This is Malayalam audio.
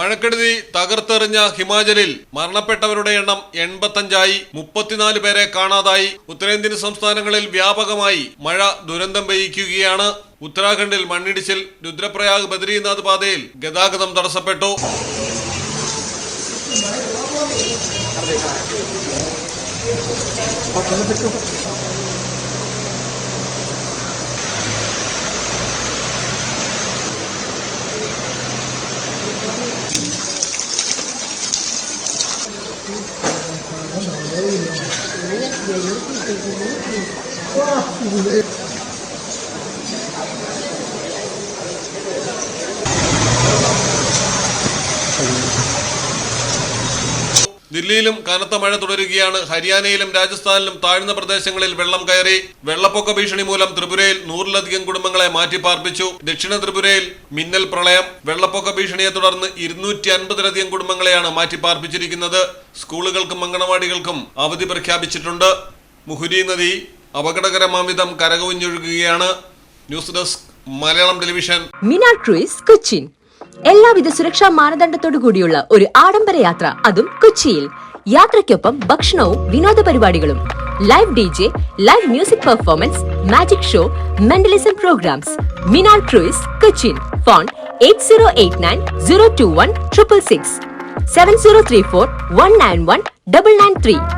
മഴക്കെടുതി തകർത്തെറിഞ്ഞ ഹിമാചലിൽ മരണപ്പെട്ടവരുടെ എണ്ണം എൺപത്തഞ്ചായി മുപ്പത്തിനാല് പേരെ കാണാതായി. ഉത്തരേന്ത്യൻ സംസ്ഥാനങ്ങളിൽ വ്യാപകമായി മഴ ദുരന്തം പെയ്യിക്കുകയാണ്. ഉത്തരാഖണ്ഡിൽ മണ്ണിടിച്ചിൽ രുദ്രപ്രയാഗ് ബദ്രീനാഥ് പാതയിൽ ഗതാഗതം തടസ്സപ്പെട്ടു. Ah, ദില്ലിയിലും കനത്ത മഴ തുടരുകയാണ്. ഹരിയാനയിലും രാജസ്ഥാനിലും താഴ്ന്ന പ്രദേശങ്ങളിൽ വെള്ളം കയറി. വെള്ളപ്പൊക്ക ഭീഷണി മൂലം ത്രിപുരയിൽ നൂറിലധികം കുടുംബങ്ങളെ മാറ്റിപ്പാർപ്പിച്ചു. ദക്ഷിണ ത്രിപുരയിൽ മിന്നൽ പ്രളയം. വെള്ളപ്പൊക്ക ഭീഷണിയെ തുടർന്ന് ഇരുന്നൂറ്റി അൻപതിലധികം കുടുംബങ്ങളെയാണ് മാറ്റിപ്പാർപ്പിച്ചിരിക്കുന്നത്. സ്കൂളുകൾക്കും അങ്കണവാടികൾക്കും അവധി പ്രഖ്യാപിച്ചിട്ടുണ്ട്. മുഹുരി നദി അപകടകരമാംവിധം കരകവിഞ്ഞൊഴുകുകയാണ്. News desk Malayalam television. മിനാട്രീസ് Cochin. എല്ലാവിധ സുരക്ഷാ മാനദണ്ഡത്തോടു കൂടിയുള്ള ഒരു ആഡംബര യാത്ര അതും കൊച്ചിയിൽ. യാത്രയ്ക്കൊപ്പം ഭക്ഷണവും വിനോദ പരിപാടികളും. Live D J live music performance magic show mentalism programmes Minar cruise Cochin phone eight zero eight nine zero two one triple six seven zero three four one nine one double nine three